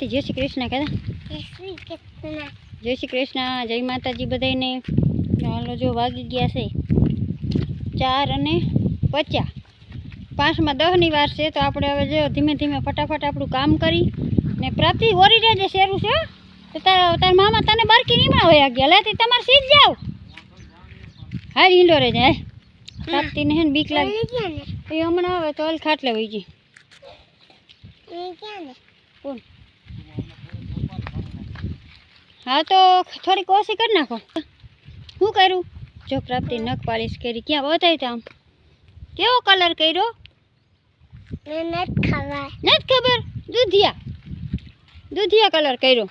જય શ્રી કૃષ્ણ કહેતા જય શ્રી કૃષ્ણ. જય માતાજી બધાને ચાલો જો વાગી ગયા છે ચાર અને પચાસ. પાંચમાં દસની વાર છે તો આપણે હવે જો ધીમે ધીમે ફટાફટ આપણું કામ કરી ને પ્રાપ્તિ ઓરી જાય શેરું છે. તો તારા તારા મામા તને બારકી નીમણા હોય ગયા. લે તી તમારે સીધ જાવ. હા ઈંડો રે જાય. પ્રાપ્તિને હે ને બીક લાગી એ હમણાં આવે તો ખાટલે વહી ગઈ. કોણ? હા તો થોડીક ઓછી કરી નાખો. શું કર્યું? જો પ્રાપ્તિ નખ પાલિશ કરી. ક્યાં બતાવી આમ? કેવો કલર કર્યો? નથી ખબર. દૂધિયા. દૂધિયા કલર કર્યો.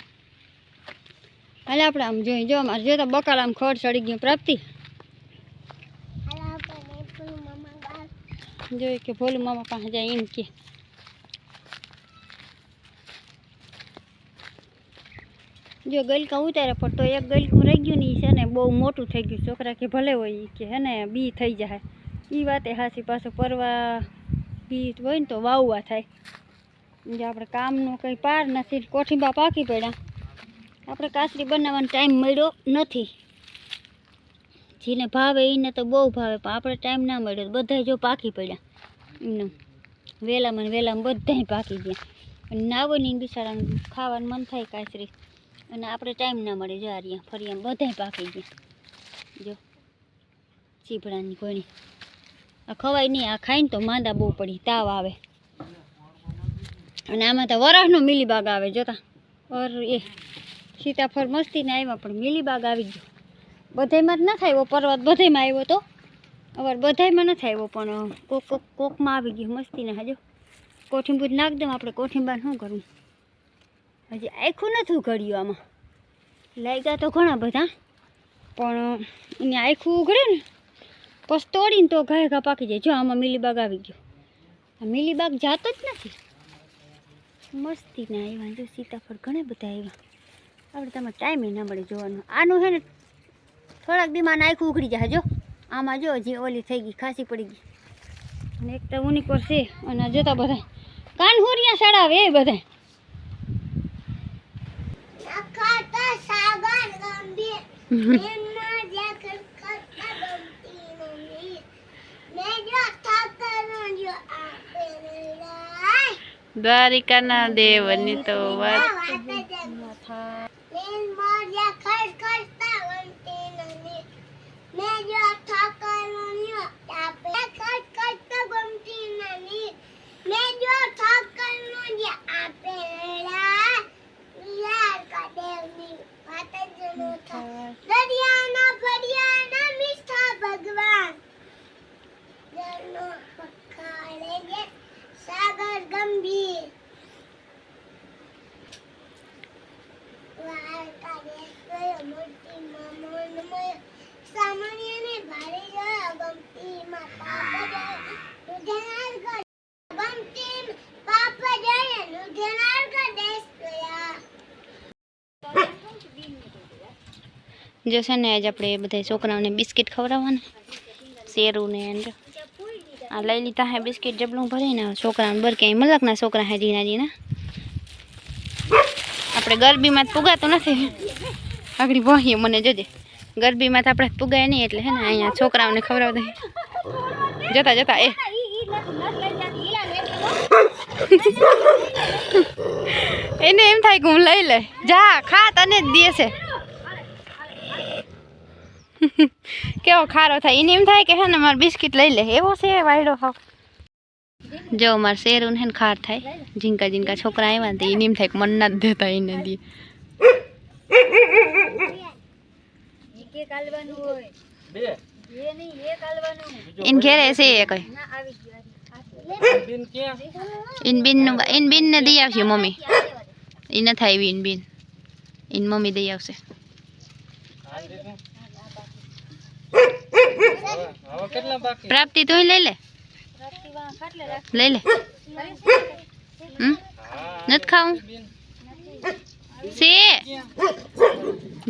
હાલે આપણે આમ જોઈ જો અમારે જોતા બકાલ આમ ખડ ચડી ગયું. પ્રાપ્તિ? જોઈ કે ભોલું મામા પાસે જાય એમ કે. જો ગલકા ઉતારે, પણ તો એક ગલકું રહી ગયું ને છે ને બહુ મોટું થઈ ગયું છોકરા કે ભલે હોય કે હે ને, બી થઈ જાય એ વાતે હાસી પાછું પરવા બી હોય ને તો વાવવા થાય. જે આપણે કામનું કંઈ પાર નથી કોઠીંબા પાકી પડ્યા. આપણે કાસરી બનાવવાનો ટાઈમ મળ્યો નથી. જેને ભાવે એને તો બહુ ભાવે, પણ આપણે ટાઈમ ના મળ્યો. તો બધાય જો પાકી પડ્યા. એમનું વહેલામાં ને વહેલામાં બધા પાકી ગયા. અને નાવની બિચારાનું ખાવાનું મન થાય કાસરી. અને આપણે ટાઈમ ના મળે, જો આર્યા ફરી આમ બધાય પાકી ગયા. જો, ચીભડાની કોઈની આ ખવાય નહીં, આ ખાઈને તો માંદા બહુ પડી, તાવ આવે. અને આમાં તો વરાહનો મિલીબાગ આવે, જોતા. ઓર એ સીતાફળ મસ્તીને આવ્યા પણ મિલીબાગ આવી ગયો. બધાયમાં જ નથી આવ્યો પર્વત, બધાયમાં આવ્યો તો. અવાર બધાયમાં નથી આવ્યો પણ કોક કોક કોકમાં આવી ગયો, મસ્તીને હાજો. કોઠીંબુજ નાખ દઉં આપણે કોઠીંબાને શું કરવું હજી આખું નથી ઉઘડ્યું આમાં. લાગ્યા તો ઘણા બધા, પણ એને આખું ઉઘડે ને પછી તોડીને તો ઘાય ઘા પાકી જાય. જો, આમાં મિલીબાગ આવી ગયો. આ મિલીબાગ જાતો જ નથી. મસ્તીને આવ્યા જો, સીતાફળ ઘણા બધા આવ્યા. આપણે તમે ટાઈમે ના મળે જોવાનું. આનું છે ને, થોડાક દીમાં નાખું ઉઘડી જાય. જો, આમાં જો જે ઓલી થઈ ગઈ, ખાસી પડી ગઈ. અને એક તો ઉની પર છે, અને જોતા બધા કાનહુરિયા સડાવે એ બધા દ્વારિકાના દેવની તો વાત જો છે ને આજ આપણે બધા છોકરાઓને બિસ્કિટ ખવડાવવાના શેરું ને જો. આ લઈ લીધા હે બિસ્કિટ જબલું ભરીને છોકરાને બર ક્યાંય મલકના છોકરા હે જીના જીના આપણે ગરબીમાં પુગાતું નથી. આગળ વહીએ મને જજે. ગરબીમાં તો આપણે પુગાય નહીં એટલે હે ને અહીંયા છોકરાઓને ખવડાવ દઈએ જતા જતા, એ. એને એમ થાય કે હું લઈ લે જા, ખા તને જ દેશે કેવો ખારો થાય? એને એમ થાય કે હે ને મારે બિસ્કિટ લઈ લે. એવો છે વાયડો હાવ. જો મારે શેરું હે ને ખાર થાય. ઝીંકા ઝીંકા છોકરા આવ્યા ને એને એમ થાય કે મન ના જ દેતા, એને દે. ઇન ઘેરે છે એ કઈ. ઇન બિનનું ઇન દઈ આવશે મમ્મી. ન થાય ઇન બિન. ઇન મમ્મી દઈ આવશે. પ્રાપ્તિ તું લઈ લે. લઈ લે. હમ? નથી ખાવું? છે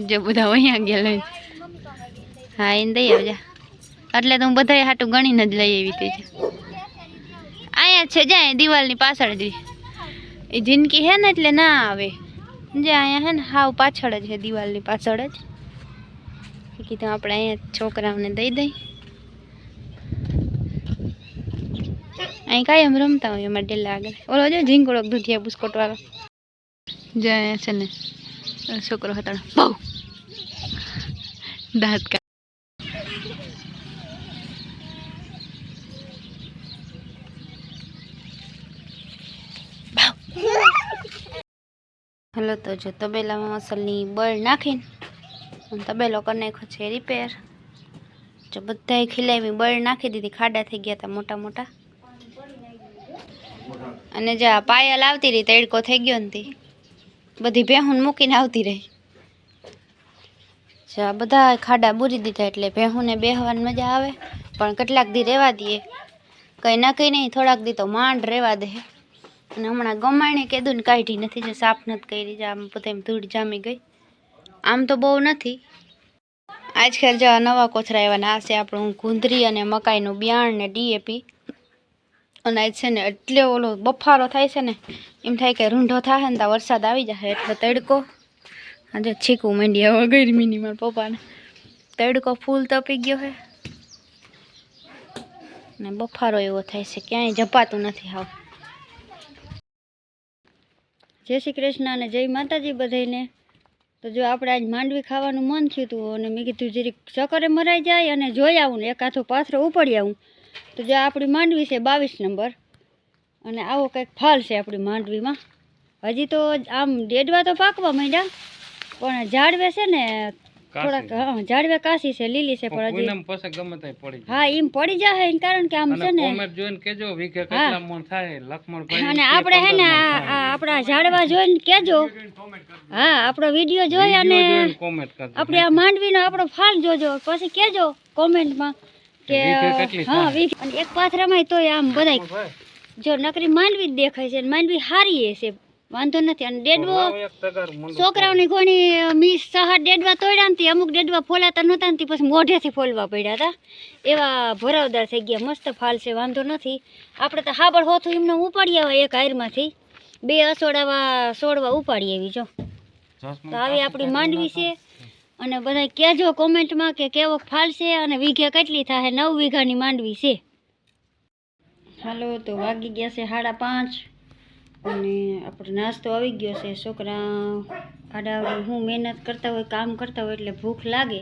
જો બધા અહીંયા ગયા લઈ હા, એને દઈ આવજા. એટલે તો હું બધા હાટું ગણીને જ લઈ આવી હતી. અહીંયા જ છે, જાય દિવાલની પાછળ જ. એ જિંદગી હે ને એટલે ના આવે. જે અહીંયા હે ને હાવ પાછળ જ છે દિવાલની પાછળ જ. એ કીધું આપણે અહીંયા છોકરાઓને દઈ દઈ. અહીં કાયમ રમતા હોય અમારે ડેલા આગળ. ઓલો જો ઝીંગોળો દૂધિયા બુસ્કોટ વાળો. જે અહીંયા છે ને છોકરો હતો બહુ. દાંત હલો, તો જો તબેલામાં મસલની બળ નાખીને તબેલો કરી નાખ્યો છે રિપેર જો બધાય ખીલાવી બળ નાખી દીધી, ખાડા થઈ ગયા હતા મોટા મોટા. અને જે પાયલ આવતી રહી તડકો થઈ ગયો ને બધી ભેહું મૂકીને આવતી રહી. જા બધા ખાડા બૂરી દીધા એટલે ભેહુંને બેહવાની મજા આવે, પણ કેટલાક દી રહેવા દઈએ. કંઈ નક્કી નહીં, થોડાક દી તો માંડ રહેવા દે. અને હમણાં ગમાણે કીધું ને કાઢી નથી, જે સાફ નથી કરી, જે આમ બધા ધૂળ જામી ગઈ. આમ તો બહુ નથી. આજકાલ જેવા નવા કોથરા એવા આ છે આપણું ગુંદરી અને મકાઈનું બિયાણ ને ડીએપી. અને આજ છે ને એટલે ઓલો બફારો થાય છે ને, એમ થાય કે રૂંઢો થાય ને તો વરસાદ આવી જાય એટલે તડકો. આજે છીકું માંડી હવે ગરમીની મારા પપ્પાને. તડકો ફૂલ તપી ગયો છે ને બફારો એવો થાય છે, ક્યાંય જપાતું નથી હાવ. જય શ્રી કૃષ્ણ અને જય માતાજી બધાને તો જો આપણે આજ માંડવી ખાવાનું મન થયું હતું અને મેં કીધું જરીક ચક્કરે મરાઈ જાય અને જોઈ આવું ને એકાથો પાથરો ઉપાડી આવું. તો જો આપણી માંડવી છે બાવીસ નંબર અને આવો કંઈક ફાલ છે આપણી માંડવીમાં. હજી તો આમ ડેડવા તો પાકવા માંડ્યા, પણ ઝાડવે છે ને થોડાક ઝાડવે કાશી છે લીલી છે પણ હજી પછી ગમે તે પડી હા એમ પડી જાય એનું કારણ કે આમ છે ને કોમેન્ટ જોઈને કેજો વીઘે કેટલા મણ થાય લખમણ અને આપણે હે ને આપણા ઝાડવા જોઈને કેજો હા આપણો વીડિયો જોઈ અને કોમેન્ટ કરજો આપણે આ માંડવીનો આપણો ફાલ જોજો. પછી કેજો કોમેન્ટમાં કે હા. અને એક પાથરામાં તોય આમ બધાય જો નકરી માંડવી જ દેખાય છે અને માંડવી સારી છે. વાંધો નથી. અને ડેડવો. છોકરાઓની ઘણી મીસ સહા ડેડવા તોડ્યા નથી અમુક ડેડવા ફોલાતા નહોતા ને તે પછી મોઢેથી ફોલવા પડ્યા હતા એવા ભરાવદાર થઈ ગયા. મસ્ત ફાલ છે વાંધો નથી. આપણે તો હાબળ હોથું એમને ઉપાડી આવે એક હાયરમાંથી. બે અસોડાવા સોડવા ઉપાડી આવી જો. તો આવી આપણી માંડવી છે. અને બધા કહેજો કોમેન્ટમાં કે કેવો ફાલ છે અને વીઘે કેટલી થાય નવ વીઘાની માંડવી છે. હાલો તો વાગી ગયા છે સાડા પાંચ. અને આપણો નાસ્તો આવી ગયો છે. છોકરા આડા હું મહેનત કરતા હોય, કામ કરતા હોય એટલે ભૂખ લાગે.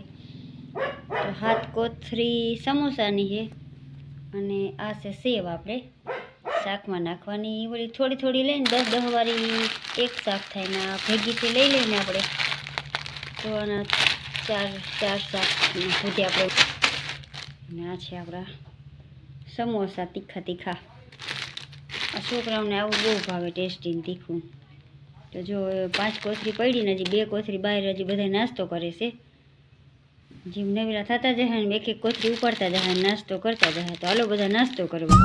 તો હાથ કોથરી સમોસાની છે. અને આ છે સેવ આપણે. શાકમાં નાખવાની વળી થોડી થોડી લઈને દસ દસ વાળી એક શાક થાય ને ભેગીથી લઈ લઈને આપણે તો આના ચાર ચાર શાક સુધી આપણે. અને આ છે આપણા સમોસા તીખા તીખા. આ છોકરાઓને આવું બહુ ભાવે ટેસ્ટી તીખું. તો જો પાંચ કોથરી પડી ને હજી બે કોથરી બહાર હજી બધા નાસ્તો કરે છે. જીમ નવીરા થતા જાય ને એક એક કોથરી ઉપાડતા જાય નાસ્તો કરતા જાય તો હાલો બધા નાસ્તો કરવા.